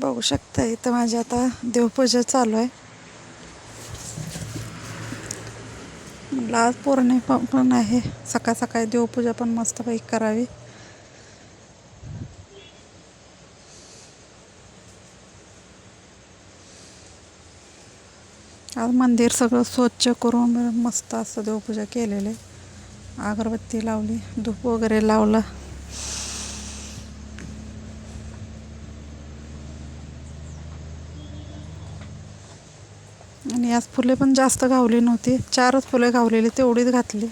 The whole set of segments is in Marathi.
बघू शकता इथं माझी आता देवपूजा चालू आहे. म्हटलं आज पौर्णिमा पण आहे. सकाळ सकाळी देवपूजा पण मस्तपैकी करावी. आज मंदिर सगळं स्वच्छ करून मस्त असं देवपूजा केलेले अगरबत्ती लावली धूप वगैरे लावलं. आणि आज फुले पण जास्त गावली नव्हती. चारच फुले गावलेली तेवढीच घातली.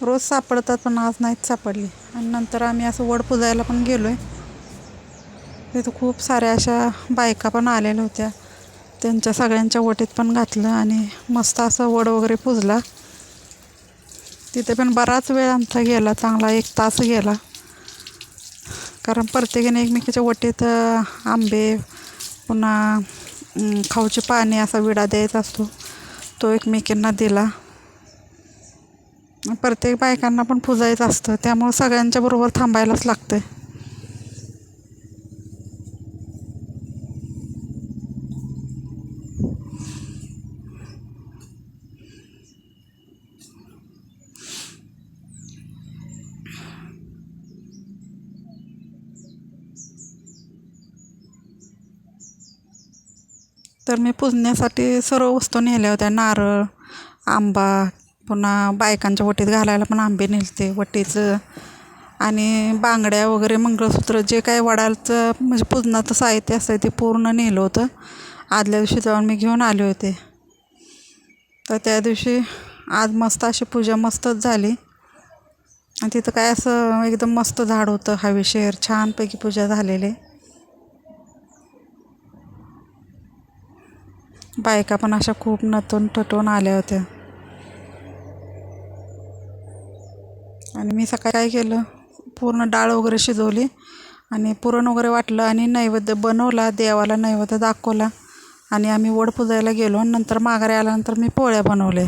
रोज सापडतात पण आज नाहीत सापडली. आणि नंतर आम्ही असं वड पुजायला पण गेलो आहे तिथं खूप साऱ्या अशा बायका पण आलेल्या होत्या. त्यांच्या सगळ्यांच्या वटीत पण घातलं आणि मस्त असं वड वगैरे पुजला. तिथे पण बराच वेळ आमचा गेला चांगला एक तास गेला. कारण प्रत्येकाने एकमेकीच्या वटीत आंबे पुन्हा खाऊचे पाने असा विडा द्यायचा असतो. तो एकमेकींना दिला. प्रत्येक बायकांना पण पुजायचं असतं. त्यामुळं सगळ्यांच्याबरोबर थांबायलाच थांबायलाच आहे तर मी पुजण्यासाठी सर्व वस्तू नेल्या होत्या. नारळ आंबा पुन्हा बायकांच्या वटीत घालायला पण आंबे नेलते वटीचं. आणि बांगड्या वगैरे मंगळसूत्र जे काय वडाचं म्हणजे पूजनाचं साहित्य असतं ते पूर्ण नेलं होतं. आदल्या दिवशी जाऊन मी घेऊन आले होते. तर त्या दिवशी आज मस्त अशी पूजा मस्तच झाली. आणि तिथं काय असं एकदम मस्त झाड होतं हवेशेर छानपैकी पूजा झालेली. बायका पण अशा खूप नटून ठटून आल्या होत्या. आणि मी सकाळी काय केलं? पूर्ण डाळ वगैरे शिजवली. आणि पुरण वगैरे वाटलं आणि नैवेद्य बनवला देवाला नैवेद्य दाखवला. आणि आम्ही वड पुजायला गेलो आणि नंतर माघारी आल्यानंतर मी पोळ्या बनवल्या.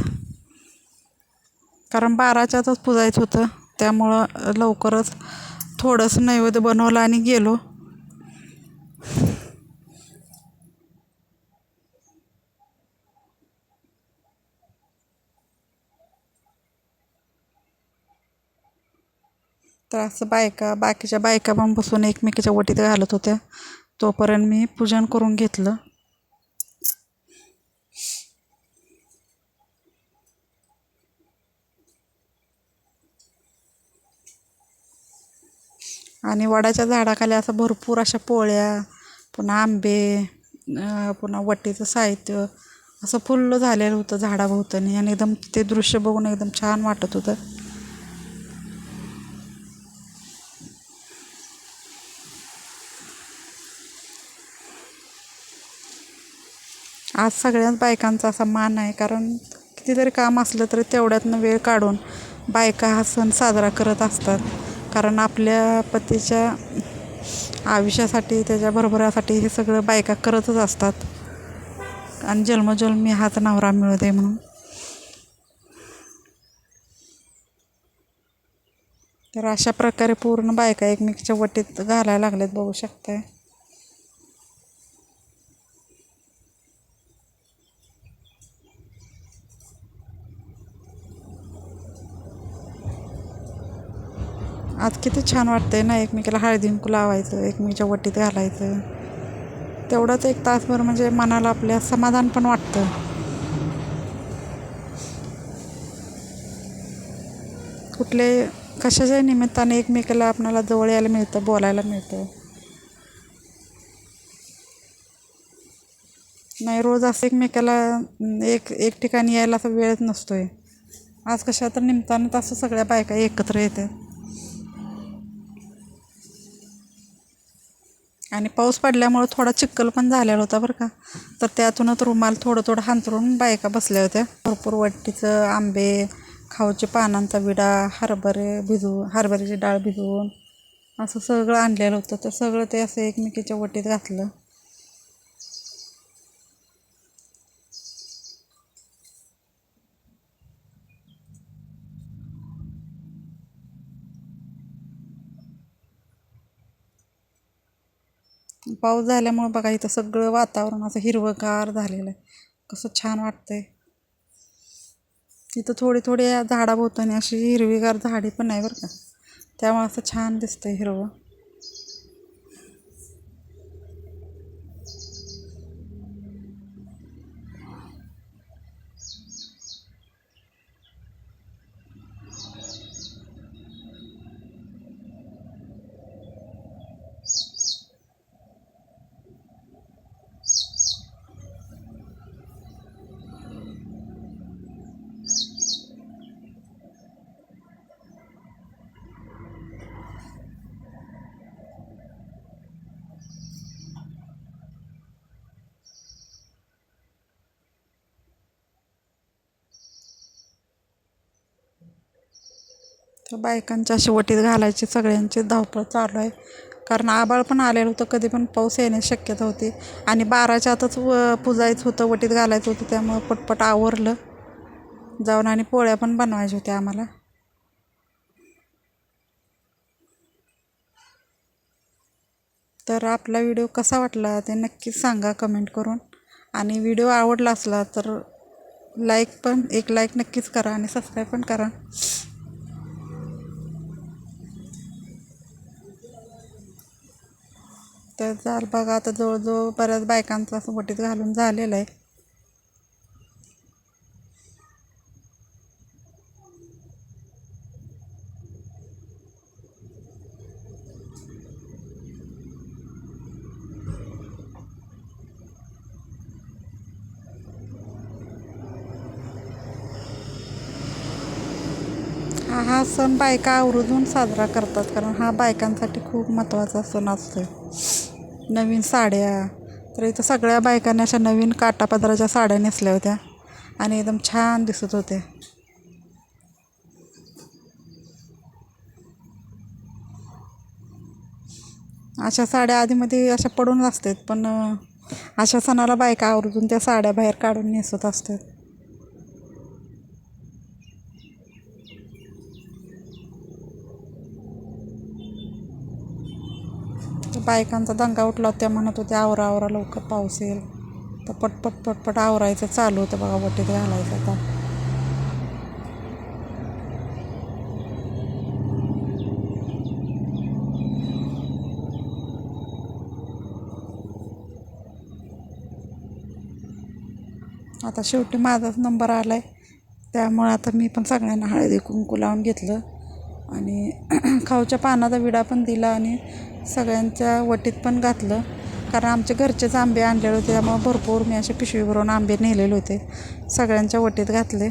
कारण बाराच्यातच पुजायचं होतं. त्यामुळं लवकरच थोडंसं नैवेद्य बनवलं आणि गेलो. तर असं बायका बाकीच्या बायका पण बसून एकमेकीच्या वटीत घालत होत्या. तोपर्यंत मी पूजन करून घेतलं. आणि वडाच्या झाडाखाली असं भरपूर अशा पोळ्या पुन्हा आंबे पुन्हा वटीचं साहित्य असं फुल्ल झालेलं होतं झाडाभोवतानी. आणि एकदम ते दृश्य बघून एकदम छान वाटत होतं. आज सगळ्याच बायकांचा असा मान आहे कारण कितीतरी काम असलं तरी तेवढ्यातनं वेळ काढून बायका हा सण साजरा करत असतात. कारण आपल्या पतीच्या आयुष्यासाठी त्याच्या भरभरासाठी हे सगळं बायका करतच असतात. आणि जन्मजन्मी हाच नवरा मिळू दे म्हणून. तर अशा प्रकारे पूर्ण बायका एकमेकीच्या वटीत घालायला लागल्यात बघू शकताय. आज किती छान वाटतंय ना एकमेकीला हळदी कुंकू लावायचं एकमेकीच्या वटीत घालायचं. तेवढंच एक तासभर म्हणजे मनाला आपल्या समाधान पण वाटतं. कुठले कशाच्या निमित्ताने एकमेकाला आपणाला जवळ यायला मिळतं बोलायला मिळतं? नाही रोज असं एकमेकाला एक एक ठिकाणी यायला असं वेळच नसतोय. आज कशा तर निमित्तानं तसं सगळ्या बायका एकत्र येतात. आणि पाऊस पडल्यामुळं थोडा चिक्कल पण झालेला होता बरं का. तर त्यातूनच रुमाल थोडं थोडं हांतरून बायका बसल्या होत्या. भरपूर वट्टीचं आंबे खाऊचे पानांचा विडा हरभरे भिजवून हरभऱ्याची डाळ भिजवून असं सगळं आणलेलं होतं. तर सगळं ते असं एकमेकीच्या वटीत घातलं. पाऊस झाल्यामुळं बघा इथं सगळं वातावरण असं हिरवंगार झालेलं आहे. कसं छान वाटतंय. इथं थोडी थोडी या झाडाभोवतानी अशी हिरवीगार झाडे पण आहे बरं का. त्यामुळे असं छान दिसतंय हिरवं. असं बायकांच्या अशी वटीत घालायची सगळ्यांची धावपळ चालू आहे. कारण आबाळ पण आलेलं होतं कधी पण पाऊस येण्याची शक्यता होती. आणि बाराच्या आतच व पुजायचं होतं वटीत घालायचं होतं त्यामुळं पटपट आवरलं. जाऊन आणि पोळ्या पण बनवायच्या होत्या आम्हाला. तर आपला व्हिडिओ कसा वाटला ते नक्कीच सांगा कमेंट करून. आणि व्हिडिओ आवडला असला तर लाईक पण एक लाईक नक्कीच करा आणि सबस्क्राईब पण करा. तर चाल बघा आता जवळजवळ बऱ्याच बायकांचं असं वटीत घालून झालेलं आहे. हा हा सण बायका आवर्जून साजरा करतात कारण हा बायकांसाठी खूप महत्त्वाचा सण असतो नवीन साड्या. तर इथं सगळ्या बायकांनी अशा नवीन काटापदराच्या साड्या नेसल्या होत्या. आणि एकदम छान दिसत होते. अशा साड्या आधीमध्ये अशा पडून असतात पण अशा सणाला बायका आवर्जून त्या साड्या बाहेर काढून नेसत असतात. बायकांचा दंगा उठला होता त्या म्हणत होत्या आवरा आवरा लवकर पाऊस येईल. तर पटपट पटपट आवरायचं चालू होतं बघा वटीत घालायचं आता. आता शेवटी माझाच नंबर आला आहे त्यामुळे आता मी पण सगळ्यांना हळदी कुंकू लावून घेतलं. आणि खाऊच्या पानाचा विडा पण दिला आणि सगळ्यांच्या वटीत पण घातलं. कारण आमचे घरचेच आंबे आणलेले होते त्यामुळं भरपूर मी असे पिशवी भरून आंबे नेलेले होते. सगळ्यांच्या वटीत घातले.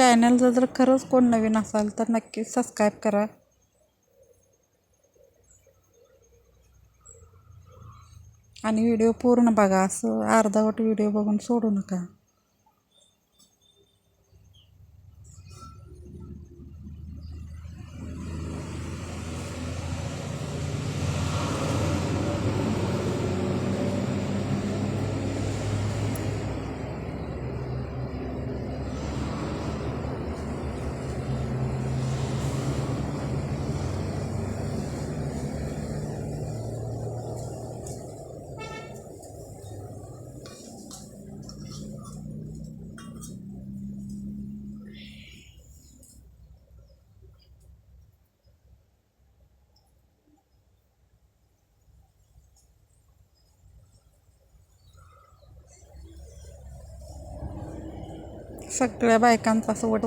आणि चॅनलचं जर खरंच कोण नवीन असाल तर नक्कीच सबस्क्राईब करा. आणि व्हिडिओ पूर्ण बघा. असं अर्धावट व्हिडिओ बघून सोडू नका. सगळ्या बायकांचा असं वट